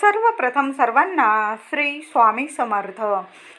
सर्वप्रथम सर्वांना श्री स्वामी समर्थ.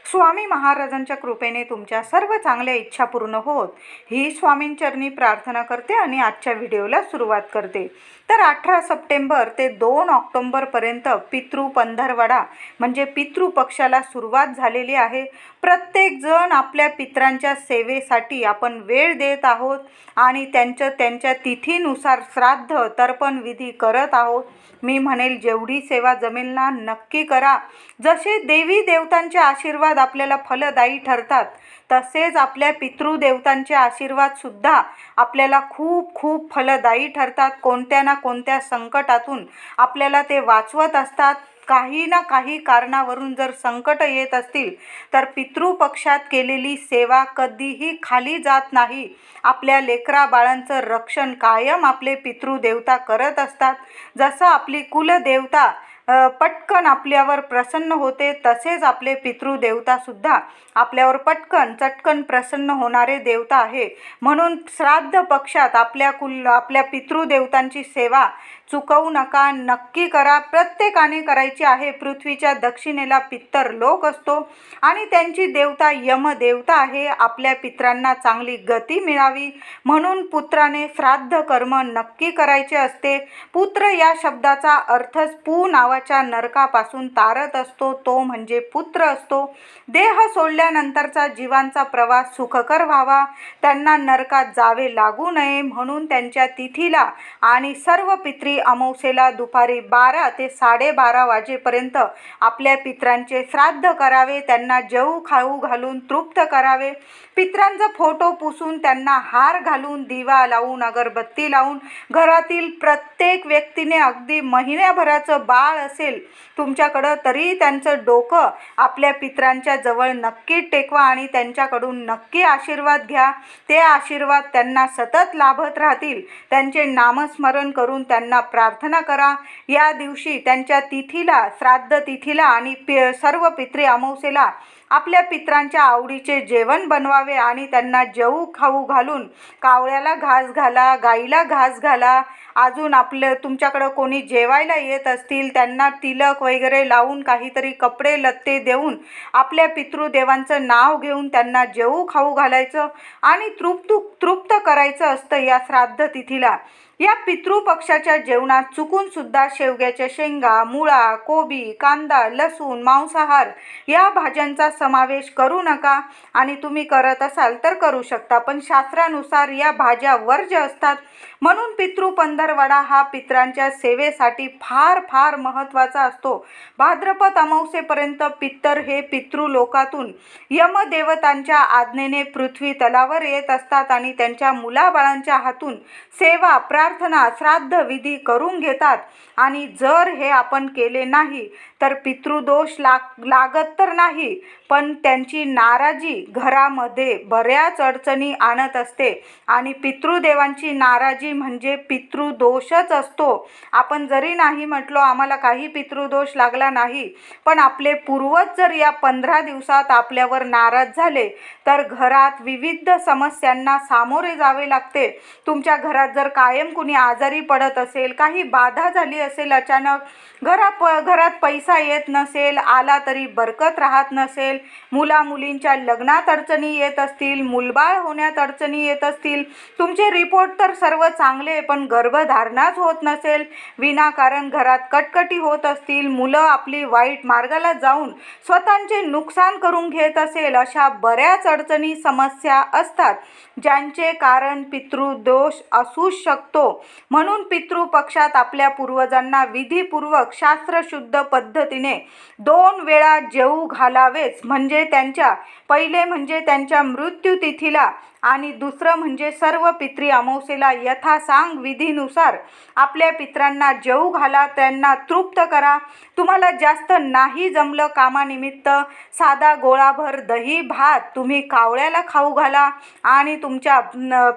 स्वामी महाराजांच्या कृपेने तुमच्या सर्व चांगल्या इच्छा पूर्ण होत. ही स्वामींचरणी प्रार्थना करते आणि आजच्या व्हिडिओला सुरुवात करते. तर अठरा सप्टेंबर ते दोन ऑक्टोंबरपर्यंत पितृ पंधरवडा म्हणजे पितृ पक्षाला सुरुवात झालेली आहे. प्रत्येकजण आपल्या पित्रांच्या सेवेसाठी आपण वेळ देत आहोत आणि त्यांचं त्यांच्या तिथीनुसार श्राद्ध तर्पण विधी करत आहोत. मी म्हणेल जेवढी सेवा जमेल ना नक्की करा. जसे देवी देवतांचे आशीर्वाद आपल्याला फलदायी ठरतात तसेच आपल्या पितृदेवतांचे आशीर्वादसुद्धा आपल्याला खूप खूप फलदायी ठरतात. कोणत्या ना कोणत्या संकटातून आपल्याला ते वाचवत असतात. काही ना काही कारणावरून जर संकट येत असतील तर पितृपक्षात केलेली सेवा कधीही खाली जात नाही. आपल्या लेकरा बाळांचं रक्षण कायम आपले पितृदेवता करत असतात. जसं आपली कुलदेवता पटकन आपल्यावर प्रसन्न होते तसेच आपले पितृदेवतासुद्धा आपल्यावर पटकन चटकन प्रसन्न होणारे देवता आहे. म्हणून श्राद्ध पक्षात आपल्या कुल आपल्या पितृदेवतांची सेवा चुकवू नका नक्की करा. प्रत्येकाने करायची आहे. पृथ्वीच्या दक्षिणेला पित्तर लोक असतो आणि त्यांची देवता यमदेवता आहे. आपल्या पित्रांना चांगली गती मिळावी. म्हणून पुत्राने श्राद्ध कर्म नक्की करायचे असते. पुत्र या शब्दाचा अर्थच पू नावाच्या नरकापासून तारत असतो. तो म्हणजे पुत्र असतो. देह सोडल्यानंतरचा जीवांचा प्रवास सुखकर व्हावा. त्यांना नरकात जावे लागू नये. म्हणून त्यांच्या तिथीला आणि सर्व पित्री अमावस्येला दुपारी बारा ते साडेबारा वाजेपर्यंत आपल्या पित्रांचे श्राद्ध करावे त्यांना जेऊ खाऊ घालून तृप्त करावे. पित्रांचा फोटो पुसून त्यांना हार घालून दिवा लावून अगरबत्ती लावून घरातील प्रत्येक व्यक्तीने अगदी महिन्याभराचं बाळ असेल तुमच्याकडं तरी त्यांचं डोकं आपल्या पित्रांच्या जवळ नक्की टेकवा आणि त्यांच्याकडून नक्की आशीर्वाद घ्या. ते आशीर्वाद त्यांना सतत लाभत राहतील. त्यांचे नामस्मरण करून त्यांना प्रार्थना करा. या दिवशी त्यांच्या तिथीला श्राद्ध तिथीला आणि पि सर्व पित्री अमावस्येला आपल्या पित्रांच्या आवडीचे जेवण बनवावे आणि त्यांना जेऊ खाऊ घालून कावळ्याला घास घाला गाईला घास घाला. अजून आपलं तुमच्याकडं कोणी जेवायला येत असतील त्यांना तिलक वगैरे लावून काहीतरी कपडे लत्ते देऊन आपल्या पितृदेवांचं नाव घेऊन त्यांना जेऊ खाऊ घालायचं आणि तृप्त तृप्त करायचं असतं या श्राद्ध तिथीला. या पितृपक्षाच्या जेवणात चुकून सुद्धा शेवग्याच्या शेंगा मुळा कोबी कांदा लसूण मांसाहार या भाज्यांचा समावेश करू नका आणि तुम्ही करत असाल तर करू शकता. पण शास्त्रानुसार या भाज्या वर्ज्य असतात म्हणून पितृ पंधरवडा हा पित्रांच्या सेवेसाठी फार फार महत्त्वाचा असतो. भाद्रपद अमावस्येपर्यंत पित्तर हे पितृलोकातून यमदेवतांच्या आज्ञेने पृथ्वी तलावर येत असतात आणि त्यांच्या मुलाबाळांच्या हातून सेवा प्रार्थना श्राद्ध विधी करून घेतात. आणि जर हे आपण केले नाही तर पितृदोष लाग लागत तर नाही पण त्यांची नाराजी घरामध्ये बऱ्याच अडचणी आणत असते. आणि पितृदेवांची नाराजी म्हणजे पितृदोषच असतो. आपण जरी नाही म्हटलो आम्हाला काही पितृदोष लागला नाही. पण आपले पूर्वज जर या पंधरा दिवसात आपल्यावर नाराज झाले तर घरात विविध समस्यांना सामोरे जावे लागते. तुमच्या घरात जर कायम कुणी आजारी पडत असेल काही बाधा झाली असेल अचानक घरा प घरात पैसा येत नसेल आला तरी बरकत राहत नसेल मुला मुलींच्या लग्नात अडचणी येत असतील मुलबाळ होण्यात अडचणी येत असतील. तुमचे रिपोर्ट तर सर्व चांगले पण गर्भधारणाच होत नसेल. विनाकारण घरात कटकटी होत असतील. मुलं आपली वाईट मार्गाला जाऊन स्वतःचे नुकसान करून घेत असेल अशा बऱ्याच अडचणी समस्या असतात ज्यांचे कारण पितृदोष असू शकतो. म्हणून पितृपक्षात आपल्या पूर्वजांना विधीपूर्वक शास्त्रशुद्ध पद्धतीने दोन वेळा जेऊ घालावेच. म्हणजे त्यांच्या पहिले म्हणजे त्यांच्या मृत्यूतिथीला आणि दुसरं म्हणजे सर्व पित्री अमावस्येला यथासांग विधीनुसार आपल्या पित्रांना जेऊ घाला त्यांना तृप्त करा. तुम्हाला जास्त नाही जमलं कामानिमित्त साधा गोळाभर दही भात तुम्ही कावळ्याला खाऊ घाला आणि तुमच्या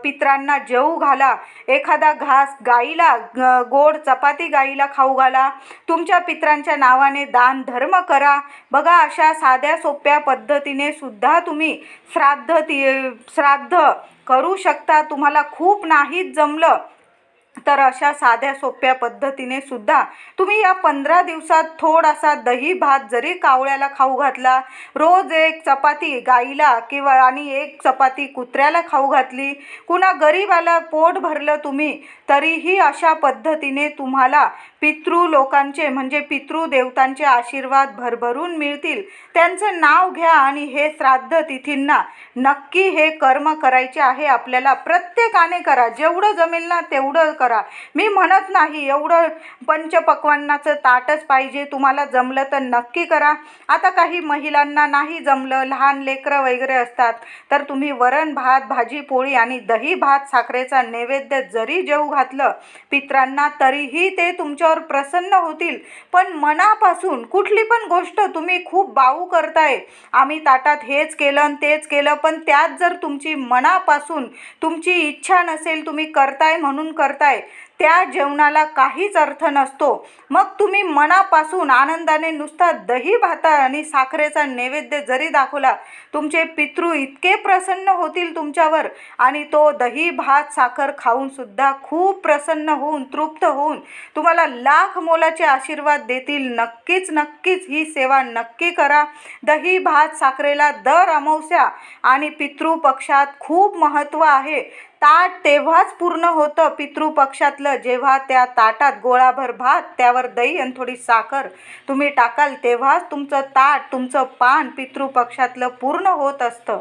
पित्रांना जेऊ घाला. एखादा घास गाईला गोड चपाती गाईला खाऊ घाला. तुमच्या पित्रांच्या नावाने दान धर्म करा. बघा अशा साध्या सोप्या सोप्या पद्धतीने सुद्धा तुम्ही श्राद्ध ती श्राद्ध करू शकता. तुम्हाला खूप नाहीच जमलं तर अशा साध्या सोप्या पद्धतीने सुद्धा तुम्ही या पंधरा दिवसात थोडासा दही भात जरी कावळ्याला खाऊ घातला रोज एक चपाती गाईला किंवा आणि एक चपाती कुत्र्याला खाऊ घातली कुणा गरीबाला पोट भरलं तुम्ही तरीही अशा पद्धतीने तुम्हाला पितृ लोकांचे म्हणजे पितृदेवतांचे आशीर्वाद भरभरून मिळतील. त्यांचं नाव घ्या आणि हे श्राद्ध तिथींना. नक्की हे कर्म करायचे आहे आपल्याला. प्रत्येकाने करा. जेवढं जमेल ना तेवढं करा. मी म्हणत नाही एवढं पंचपक्वांनाचं ताटच पाहिजे. तुम्हाला जमलं तर नक्की करा. आता काही महिलांना नाही जमलं लहान लेकरं वगैरे असतात तर तुम्ही वरण भात भाजी पोळी आणि दही भात साखरेचा नैवेद्य जरी जेऊ घातलं पित्रांना तरीही ते तुमच्या तुमच्यावर प्रसन्न होतील. पण मनापासून कुठली पण गोष्ट तुम्ही खूप बाऊ करताय. आम्ही ताटात हेच केलं आणि तेच केलं पण त्यात जर तुमची मनापासून तुमची इच्छा नसेल तुम्ही करताय म्हणून करताय त्या जेवणाला काहीच अर्थ नसतो. मग तुम्ही मनापासून आनंदाने नुसता दही भाता आणि साखरेचा नैवेद्य जरी दाखवला तुमचे पितृ इतके प्रसन्न होतील तुमच्यावर आणि तो दही भात साखर खाऊनसुद्धा खूप प्रसन्न होऊन तृप्त होऊन तुम्हाला लाख मोलाचे आशीर्वाद देतील. नक्कीच नक्कीच ही सेवा नक्की करा. दही भात साखरेला दर अमावस्या आणि पितृपक्षात खूप महत्त्व आहे. ताट तेव्हाच पूर्ण होतं पितृपक्षातलं. जेव्हा त्या ताटात गोळाभर भात त्यावर दही आणि थोडी साखर तुम्ही टाकाल तेव्हाच तुमचं ताट तुमचं पान पितृपक्षातलं पूर्ण होत असतं.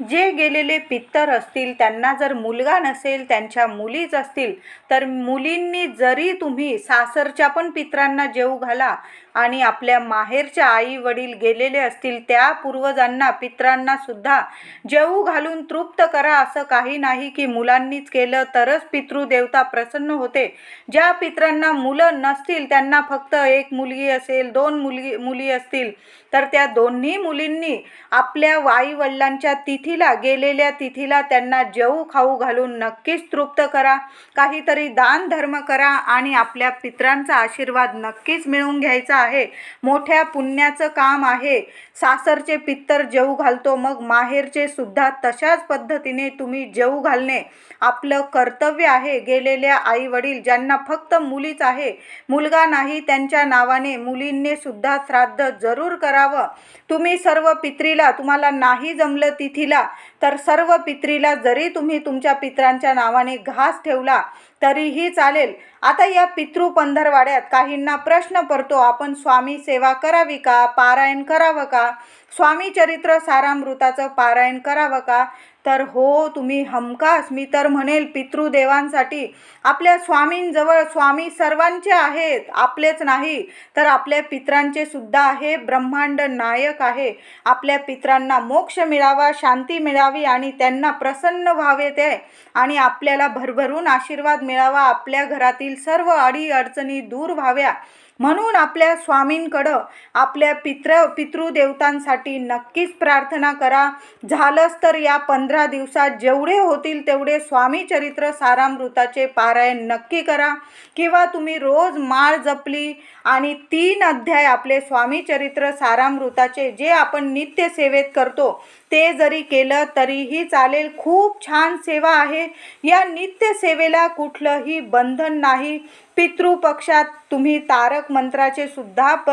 जे गेलेले पित्तर असतील त्यांना जर मुलगा नसेल त्यांच्या मुलीच असतील तर मुलींनी जरी तुम्ही सासरच्या पण पित्रांना जेऊ घाला आणि आपल्या माहेरच्या आई वडील गेलेले असतील त्या पूर्वजांना पित्रांना सुद्धा जेऊ घालून तृप्त करा असं काही नाही की मुलांनीच केलं. तरच पितृदेवता प्रसन्न होते. ज्या पित्रांना मुलं नसतील त्यांना फक्त एक मुलगी असेल दोन मुलगी मुली असतील तर त्या दोन्ही मुलींनी आपल्या आई वडिलांच्या तिथीला गेलेल्या तिथीला त्यांना जेऊ खाऊ घालून नक्कीच तृप्त करा. काहीतरी दान धर्म करा आणि आपल्या पित्रांचा आशीर्वाद नक्कीच मिळवून घ्यायचा आहे. मोठ्या पुण्याचं काम आहे. सासरचे पित्तर जेऊ घालतो मग माहेरचे सुद्धा तशाच पद्धतीने तुम्ही जेऊ घालणे आपलं कर्तव्य आहे. गेलेल्या आई वडील ज्यांना फक्त मुलीच आहे मुलगा नाही त्यांच्या नावाने मुलींनी सुद्धा श्राद्ध जरूर करावं. तुम्ही सर्व पित्रीला तुम्हाला नाही जमलं तिथीला तर सर्व पित्रीला जरी तुम्ही तुमच्या पित्रांच्या नावाने घास ठेवला तरीही चालेल. आता या पितृ पंधरवाड्यात काहींना प्रश्न पडतो आपण स्वामी सेवा करावी का? पारायण करावं का? स्वामी चरित्र सारामृताचं पारायण करावं का? तर हो तुम्ही हमखास मी तर म्हणेल पितृदेवांसाठी. आपल्या स्वामींजवळ स्वामी सर्वांचे आहेत आपलेच नाही तर आपल्या पित्रांचे सुद्धा आहे ब्रह्मांड नायक आहे. आपल्या पित्रांना मोक्ष मिळावा शांती मिळावी आणि त्यांना प्रसन्न व्हावे ते. आणि आपल्याला भरभरून आशीर्वाद मिळावा आपल्या घरातील सर्व अडी अडचणी दूर व्हाव्या. म्हणून आपल्या स्वामींकडं आपल्या पित्र पितृदेवतांसाठी नक्कीच प्रार्थना करा. झालंच तर या पंधरा दिवसात जेवढे होतील तेवढे स्वामी चरित्र सारामृताचे पारायण नक्की करा. किंवा तुम्ही रोज माळ जपली आणि तीन अध्याय आपले स्वामी चरित्र सारामृताचे जे आपण नित्य सेवेत करतो ते जरी केलं तरीही चालेल. खूप छान सेवा आहे. या नित्य सेवेला कुठलंही बंधन नाही. पितृपक्षात तुम्ही तारक मंत्राचे सुद्धा प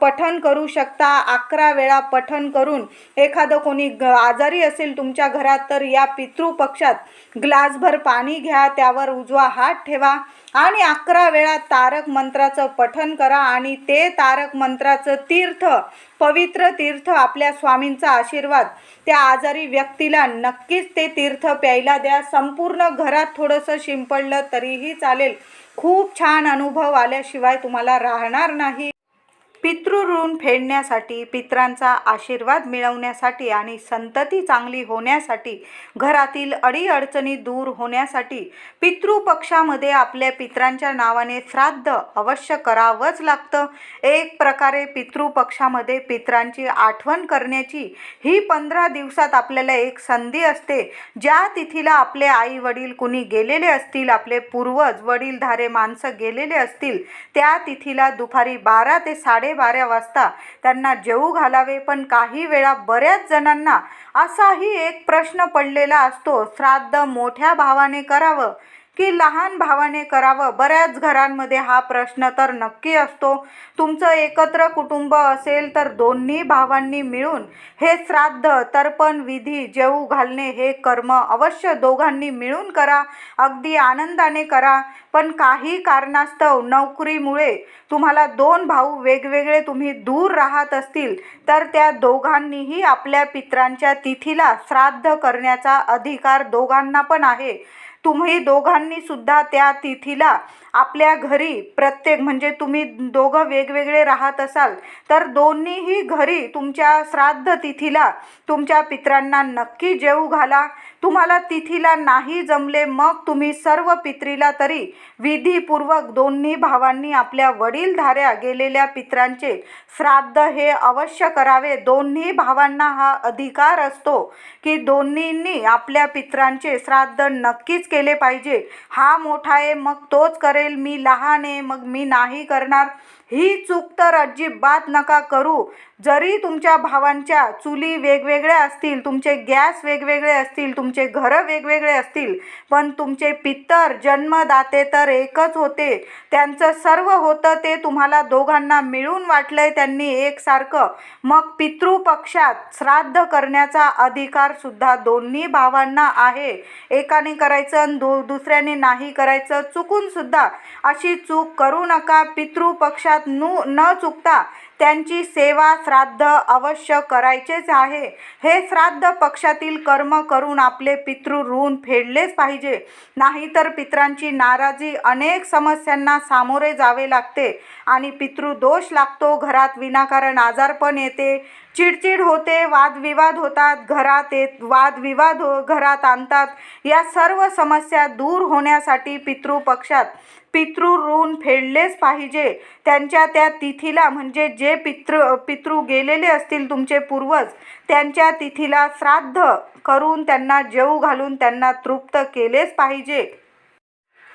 पठन करू शकता. अकरा वेळा पठन करून एखादं कोणी ग आजारी असेल तुमच्या घरात तर या पितृपक्षात ग्लासभर पाणी घ्या त्यावर उजवा हात ठेवा. आणि अकरा वेळा तारक मंत्राचं पठन करा आणि ते तारक मंत्राचं तीर्थ पवित्र तीर्थ आपल्या स्वामींचा आशीर्वाद. त्या आजारी व्यक्तीला नक्कीच ते तीर्थ प्यायला द्या. संपूर्ण घरात थोडंसं शिंपडलं तरीही चालेल. खूप छान अनुभव आल्याशिवाय तुम्हाला राहणार नाही. पितृऋण फेडण्यासाठी पित्रांचा आशीर्वाद मिळवण्यासाठी आणि संतती चांगली होण्यासाठी घरातील अडीअडचणी दूर होण्यासाठी पितृपक्षामध्ये आपल्या पित्रांच्या नावाने श्राद्ध अवश्य करावंच लागतं. एक प्रकारे पितृपक्षामध्ये पित्रांची आठवण करण्याची ही पंधरा दिवसात आपल्याला एक संधी असते. ज्या तिथीला आपले आई वडील कुणी गेलेले असतील आपले पूर्वज वडीलधारे माणसं गेलेले असतील त्या तिथीला दुपारी बारा ते साडे बारा वाजता त्यांना जेवू घालावे पण काही वेळा बऱ्याच जणांना असाही एक प्रश्न पडलेला असतो. श्राद्ध मोठ्या भावाने करावं. की लहान भावाने करावं. बऱ्याच घरांमध्ये हा प्रश्न तर नक्की असतो. तुमचं एकत्र कुटुंब असेल तर दोन्ही भावांनी मिळून हे श्राद्ध तर्पण विधी जेऊ घालणे हे कर्म अवश्य दोघांनी मिळून करा. अगदी आनंदाने करा. पण काही कारणास्तव नोकरीमुळे तुम्हाला दोन भाऊ वेगवेगळे तुम्ही दूर राहत असतील तर त्या दोघांनीही आपल्या पित्रांच्या तिथीला श्राद्ध करण्याचा अधिकार दोघांना पण आहे. तुम्ही दोघांनी सुद्धा त्या तिथीला आपल्या घरी प्रत्येक म्हणजे तुम्ही दोघं वेगवेगळे राहत असाल तर दोन्हीही घरी तुमच्या श्राद्ध तिथीला तुमच्या पित्रांना नक्की जेवू घाला. तुम्हाला तिथीला नाही जमले मग तुम्ही सर्व पित्रीला तरी विधीपूर्वक दोन्ही भावांनी आपल्या वडीलधाऱ्या गेलेल्या पित्रांचे श्राद्ध हे अवश्य करावे. दोन्ही भावांना हा अधिकार असतो की दोन्हींनी आपल्या पित्रांचे श्राद्ध नक्कीच केले पाहिजे. हा मोठा आहे मग तोच करेल. मी लहान आहे मग मी नाही करणार. ही चूक तर अजिबात नका करू. जरी तुमच्या भावांच्या चुली वेगवेगळ्या असतील तुमचे गॅस वेगवेगळे असतील तुमचे घरं वेगवेगळे असतील पण तुमचे पितर जन्मदाते तर एकच होते. त्यांचं सर्व होतं ते तुम्हाला दोघांना मिळून वाटलंय त्यांनी एकसारखं. मग पितृपक्षात श्राद्ध करण्याचा अधिकार सुद्धा दोन्ही भावांना आहे. एकाने करायचं आणि दु दुसऱ्याने नाही करायचं चुकून सुद्धा अशी चूक करू नका. पितृपक्षात नु न चुकता त्यांची सेवा श्राद्ध अवश्य करायचेच आहे. हे श्राद्ध पक्षातील कर्म करून आपले पितृ ऋण फेडलेच पाहिजे. नाहीतर पित्रांची नाराजी अनेक समस्यांना सामोरे जावे लागते आणि पितृदोष लागतो घरात विनाकारण आजारपण येते. चिडचिड होते वादविवाद होतात घरात येत वादविवाद हो घरात आणतात. या सर्व समस्या दूर होण्यासाठी पितृपक्षात पितृ ऋण फेडलेच पाहिजे. त्यांच्या त्या तिथीला म्हणजे जे पितृ पितृ गेलेले असतील तुमचे पूर्वज त्यांच्या तिथीला श्राद्ध करून त्यांना जेऊ घालून त्यांना तृप्त केलेच पाहिजे.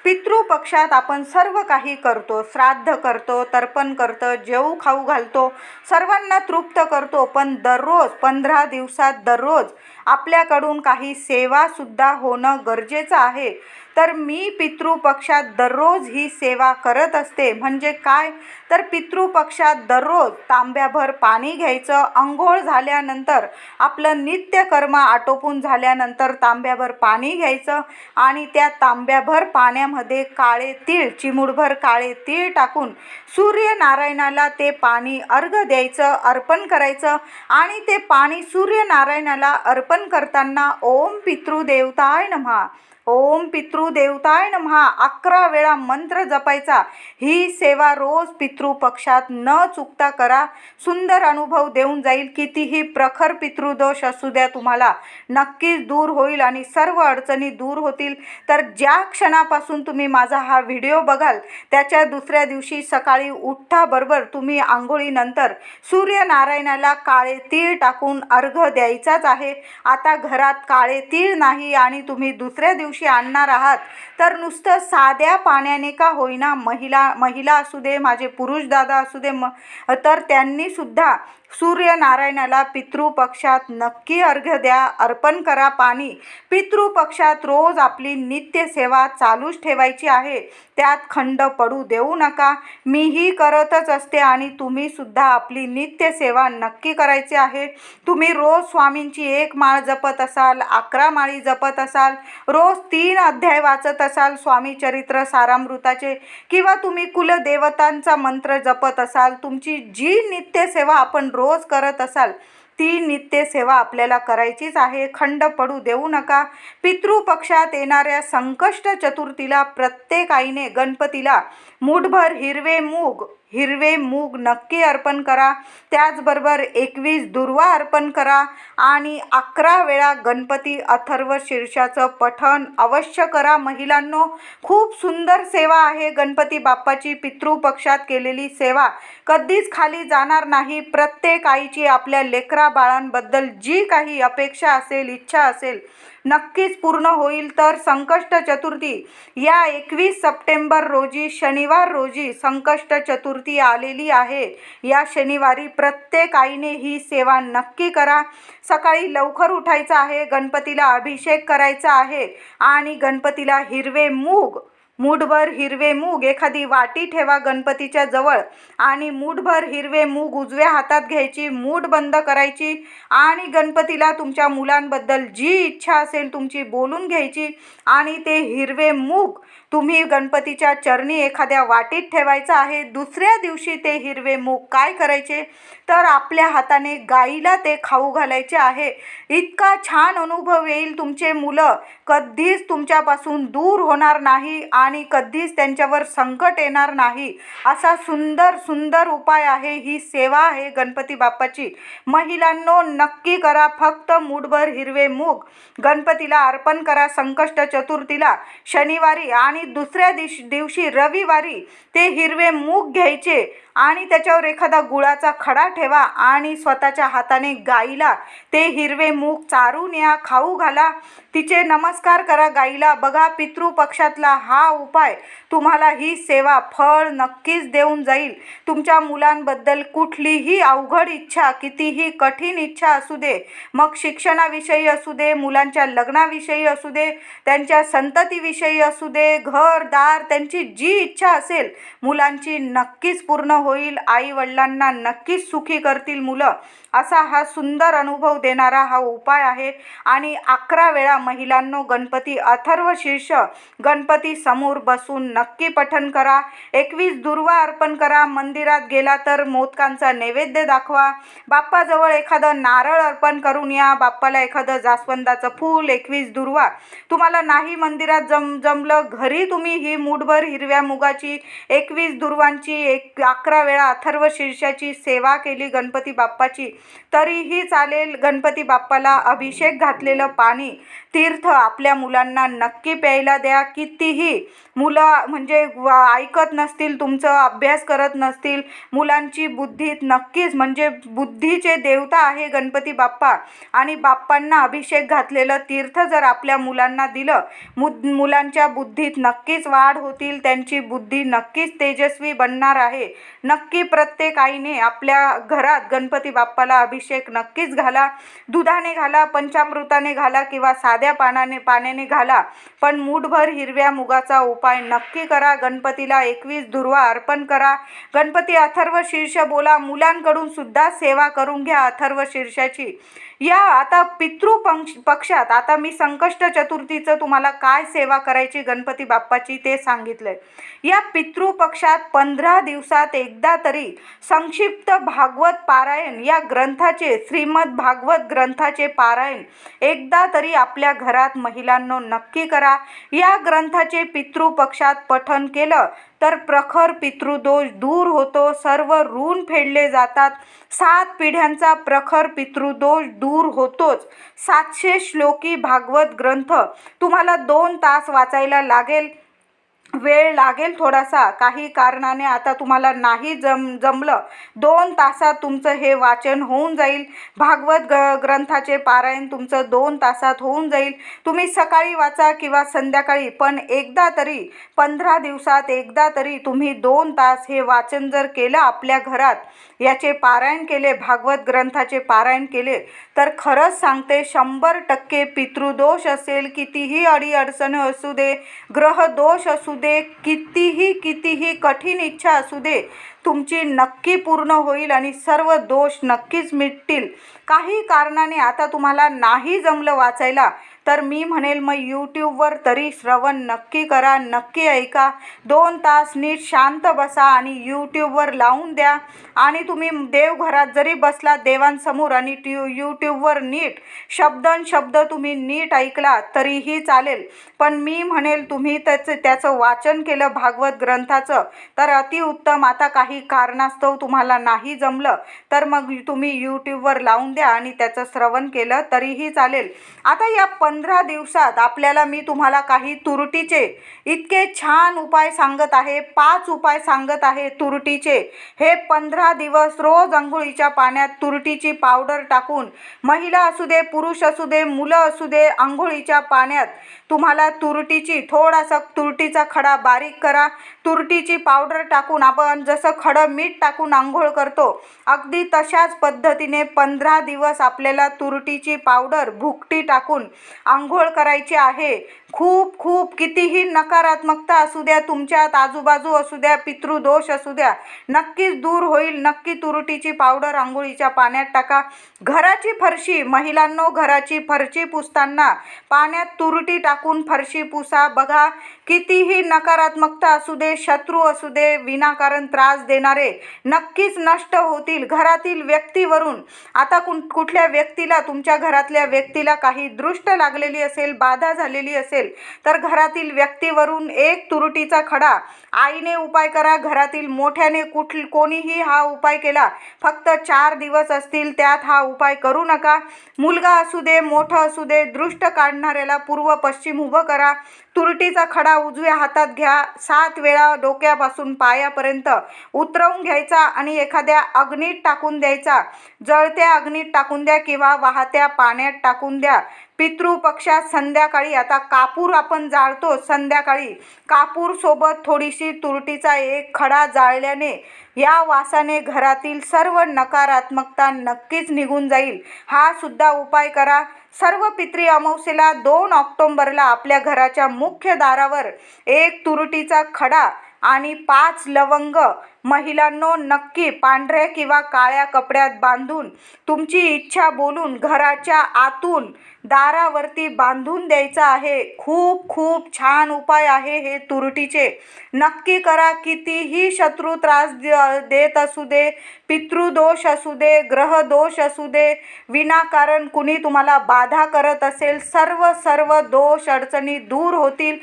पितृपक्षात आपण सर्व काही करतो श्राद्ध करतो तर्पण करतो जेवू खाऊ घालतो सर्वांना तृप्त करतो पण दररोज पंधरा दिवसात दररोज आपल्याकडून काही सेवासुद्धा होणं गरजेचं आहे. तर मी पितृपक्षात दररोज ही सेवा करत असते. म्हणजे काय? तर पितृपक्षात दररोज तांब्याभर पाणी घ्यायचं. अंघोळ झाल्यानंतर आपलं नित्यकर्म आटोपून झाल्यानंतर तांब्याभर पाणी घ्यायचं आणि त्या तांब्याभर पाण्यामध्ये काळे तीळ चिमूडभर काळे तीळ टाकून सूर्यनारायणाला ते पाणी अर्घ द्यायचं अर्पण करायचं आणि ते पाणी सूर्यनारायणाला अर्पण करताना ओम पितृदेवताय नमः. ओम पितृदेवताय नमहा. अकरा वेळा मंत्र जपायचा. ही सेवा रोज पितृपक्षात न चुकता करा. सुंदर अनुभव देऊन जाईल. कितीही प्रखर पितृदोष असू द्या तुम्हाला नक्कीच दूर होईल आणि सर्व अडचणी दूर होतील. तर ज्या क्षणापासून तुम्ही माझा हा व्हिडिओ बघाल त्याच्या दुसऱ्या दिवशी सकाळी उठ्ठाबरोबर तुम्ही आंघोळीनंतर सूर्यनारायणाला काळे तीळ टाकून अर्घ द्यायचाच आहे. आता घरात काळे तीळ नाही आणि तुम्ही दुसऱ्या दिवशी दिवशी आणणार आहात. तर नुसतं साध्या पाण्याने का होईना महिला महिला असू दे माझे पुरुष दादा असू दे म तर त्यांनीसुद्धा सूर्यनारायणाला पितृपक्षात नक्की अर्घ्य द्या अर्पण करा पाणी. पितृपक्षात रोज आपली नित्यसेवा चालूच ठेवायची आहे. त्यात खंड पडू देऊ नका. मीही करतच असते आणि तुम्हीसुद्धा आपली नित्यसेवा नक्की करायची आहे. तुम्ही रोज स्वामींची एक माळ जपत असाल अकरा माळी जपत असाल रोज तीन अध्याय वाचत असाल स्वामी चरित्र सारामृताचे किंवा तुम्ही कुलदेवतांचा मंत्र जपत असाल तुमची जी नित्यसेवा आपण रोज करत असाल ती नित्यसेवा आपल्याला करायचीच आहे. खंड पडू देऊ नका. पितृपक्षात येणाऱ्या संकष्ट चतुर्थीला प्रत्येक आईने गणपतीला मूठभर हिरवे मूग हिरवे मूग नक्की अर्पण करा. त्याचबरोबर एकवीस दुर्वा अर्पण करा आणि अकरा वेळा गणपती अथर्व शीर्षाचं पठण अवश्य करा. महिलांनो खूप सुंदर सेवा आहे गणपती बाप्पाची पितृपक्षात केलेली सेवा. कधीच खाली जाणार नाही. प्रत्येक आईची आपल्या लेकरा बाळांबद्दल जी काही अपेक्षा असेल इच्छा असेल नक्कीच पूर्ण होईल तर संकष्ट चतुर्थी. या एकवीस सप्टेंबर रोजी शनिवार रोजी संकष्ट चतुर्थी आलेली आहे. या शनिवारी प्रत्येक आईने ही सेवा नक्की करा. सकाळी लवकर उठायचं आहे गणपतीला अभिषेक करायचा आहे आणि गणपतीला हिरवे मूग मूठभर हिरवे मूग एखादी वाटी ठेवा गणपतीच्या जवळ आणि मूठभर हिरवे मूग उजव्या हातात घ्यायची मूठ बंद करायची आणि गणपतीला तुमच्या मुलांबद्दल जी इच्छा असेल तुमची बोलून घ्यायची आणि ते हिरवे मूग तुम्ही गणपतीच्या चरणी एखाद्या वाटीत ठेवायचं आहे दुसऱ्या दिवशी ते हिरवे मूग काय करायचे? तर आपल्या हाताने गाईला ते खाऊ घालायचे आहे. इतका छान अनुभव येईल तुमचे मुलं. कधीच तुमच्यापासून दूर होणार नाही आणि कधीच त्यांच्यावर संकट येणार नाही. असा सुंदर सुंदर उपाय आहे ही सेवा आहे गणपती बाप्पाची. महिलांनो नक्की करा फक्त मूठभर हिरवे मूग. गणपतीला अर्पण करा संकष्ट चतुर्थीला शनिवारी आणि दुसऱ्या दिश दिवशी रविवारी ते हिरवे मूग घ्यायचे आणि त्याच्यावर एखादा गुळाचा खडा ठेवा आणि स्वतःच्या हाताने गाईला ते हिरवे मूग चारून या खाऊ घाला. तिचे नमस्कार करा गाईला. बघा पितृपक्षातला हा उपाय तुम्हाला ही सेवा फळ नक्कीच देऊन जाईल. तुमच्या मुलांबद्दल कुठलीही अवघड इच्छा कितीही कठीण इच्छा असू दे मग शिक्षणाविषयी असू दे मुलांच्या लग्नाविषयी असू दे त्यांच्या संततीविषयी असू दे घर दार त्यांची जी इच्छा असेल मुलांची नक्कीच पूर्ण होईल आई वडिलांना नक्कीच सुखी करतील मुलं असा हा सुंदर अनुभव देणारा हा उपाय आहे. आणि अकरा वेळा महिलांनो गणपती अथर्व शीर्ष गणपती समोर बसून नक्की पठन करा. एकवीस दुर्वा अर्पण करा. मंदिरात गेला तर मोदकांचा नैवेद्य दाखवा. बाप्पाजवळ एखादं नारळ अर्पण करून या. बाप्पाला एखादं जास्वंदाचं फूल एकवीस दुर्वा. तुम्हाला नाही मंदिरात जम जमलं घरी तुम्ही ही मूठभर हिरव्या मुगाची एकवीस दुर्वांची एक अकरा वेळा अथर्व शीर्षाची सेवा केली गणपती बाप्पाची तरीही चालेल गणपती बाप्पाला अभिषेक घातलेलं पाणी. तीर्थ आपल्या मुलांना नक्की प्यायला द्या. कितीही मुलं म्हणजे ऐकत नसतील तुमचं अभ्यास करत नसतील मुलांची बुद्धीत नक्कीच म्हणजे बुद्धीचे देवता आहे गणपती बाप्पा. आणि बाप्पांना अभिषेक घातलेलं तीर्थ जर आपल्या मुलांना दिलं मु मुलांच्या बुद्धीत नक्कीच वाढ होतील त्यांची बुद्धी नक्कीच तेजस्वी बनणार आहे. नक्की प्रत्येक आईने आपल्या घरात गणपती बाप्पाला अभिषेक नक्कीच घाला दुधाने घाला पंचामृताने घाला किंवा साध्या पानाने पाण्याने घाला. पण मूठभर हिरव्या मुगाचा उपाय नक्की करा. गणपतीला एकवीस धुर्वा अर्पण करा. गणपती अथर्व शीर्ष बोला. मुलांकडून सुद्धा सेवा करून घ्या अथर्व शीर्षाची. या आता पितृपंक्ष पक्षात आता मी संकष्ट चतुर्थीचं तुम्हाला काय सेवा करायची गणपती बाप्पाची ते सांगितलंय. या पितृपक्षात पंधरा दिवसात एकदा तरी संक्षिप्त भागवत पारायण या ग्रंथाचे श्रीमद भागवत ग्रंथाचे पारायण एकदा तरी आपल्या घरात महिलांनो नक्की करा. या ग्रंथाचे पितृपक्षात पठन केलं तर प्रखर पितृदोष दूर होतो. सर्व ऋण फेडले जातात. सात पिढ्यांचा प्रखर पितृदोष दूर होतोच. सातशे श्लोकी भागवत ग्रंथ. तुम्हाला दोन तास वाचायला लागेल. वेळ लागेल थोडासा. काही कारणाने आता तुम्हाला नाही जम जमलं. दोन तासात तुमचं हे वाचन होऊन जाईल. भागवत ग ग्रंथाचे पारायण तुमचं दोन तासात होऊन जाईल. तुम्ही सकाळी वाचा किंवा संध्याकाळी पण एकदा तरी पंधरा दिवसात एकदा तरी तुम्ही दोन तास हे वाचन जर केलं आपल्या घरात याचे पारायण केले भागवत ग्रंथाचे पारायण केले तर खरंच सांगते शंभर टक्के पितृदोष असेल कितीही अडीअडचणी असू दे ग्रहदोष असू दे कितीही कितीही कठीण इच्छा असू दे तुमची नक्की पूर्ण होईल आणि सर्व दोष नक्कीच मिटतील. काही कारणाने आता तुम्हाला नाही जमलं वाचायला. तर मी म्हणेल मग यूट्यूबवर तरी श्रवण नक्की करा नक्की ऐका. दोन तास नीट शांत बसा आणि यूट्यूबवर लावून द्या. आणि तुम्ही देवघरात जरी बसला देवांसमोर आणि ट्यू यूट्यूबवर नीट शब्दन शब्द तुम्ही नीट ऐकला तरीही चालेल. पण मी म्हणेल तुम्ही त्याचं त्याचं वाचन केलं भागवत ग्रंथाचं तर अतिउत्तम आता काही कारणास्तव तुम्हाला नाही जमलं तर मग तुम्ही यूट्यूबवर लावून द्या आणि त्याचं श्रवण केलं तरीही चालेल. आता या पण पंधरा दिवसात आपल्याला मी तुम्हाला काही तुरटीचे इतके छान उपाय सांगत आहे पाच उपाय सांगत आहे तुरटीचे. हे पंधरा दिवस रोज आंघोळीच्या पाण्यात तुरटीची पावडर टाकून महिला असू दे पुरुष असू दे मुलं असू दे आंघोळीच्या पाण्यात तुम्हाला तुरटीची थोडासा तुरटीचा खडा बारीक करा. तुरटीची पावडर टाकून आपण जसं खडं मीठ टाकून आंघोळ करतो अगदी तशाच पद्धतीने पंधरा दिवस आपल्याला तुरटीची पावडर भुकटी टाकून आंघोळ करायची आहे. खूप खूप कितीही नकारात्मकता असू द्या तुमच्यात आजूबाजू असू द्या पितृदोष असू द्या नक्कीच दूर होईल नक्की तुरटीची पावडर आंघोळीच्या पाण्यात टाका. घराची फरशी महिलांनो घराची फरशी पुसताना पाण्यात तुरटी टाकून फरशी पुसा. बघा कितीही नकारात्मकता असू दे शत्रू असू दे विनाकारण त्रास देणारे नक्कीच नष्ट होतील. घरातील व्यक्तीवरून आता कुठल्या व्यक्तीला तुमच्या घरातल्या व्यक्तीला काही दृष्ट लागलेली असेल बाधा झालेली असेल तर घरातील व्यक्तीवरून एक तुरटीचा खडा. आईने उपाय करा. घरातील मोठ्याने कुठ कोणीही हा उपाय केला. फक्त चार दिवस असतील त्यात हा उपाय करू नका. मुलगा असू दे मोठं असू दे दृष्ट काढणाऱ्याला पूर्व पश्चिम उभं करा. तुरटीचा खडा उजव्या हातात घ्या. सात वेळा डोक्यापासून पायापर्यंत उतरवून घ्यायचा आणि एखाद्या अग्नीत टाकून द्यायचा. जळत्या अग्नीत टाकून द्या किंवा वाहत्या पाण्यात टाकून द्या. पितृपक्षात संध्याकाळी आता कापूर आपण जाळतो संध्याकाळी कापूर सोबत थोडीशी तुरटीचा एक खडा जाळल्याने या वासाने घरातील सर्व नकारात्मकता नक्कीच निघून जाईल. हा सुद्धा उपाय करा. सर्व पित्री अमावस्येला दोन ऑक्टोंबरला आपल्या घराच्या मुख्य दारावर एक तुरटीचा खडा आणि पाच लवंग. महिलांनो नक्की पांढऱ्या किंवा काळ्या कपड्यात बांधून तुमची इच्छा बोलून घराच्या आतून दारावरती बांधून द्यायचं आहे. खूप खूप छान उपाय आहे हे तुरटीचे. नक्की करा कितीही शत्रू त्रास द- देत असू दे पितृदोष असू दे ग्रहदोष असू दे विनाकारण कुणी तुम्हाला बाधा करत असेल सर्व सर्व दोष अडचणी दूर होतील.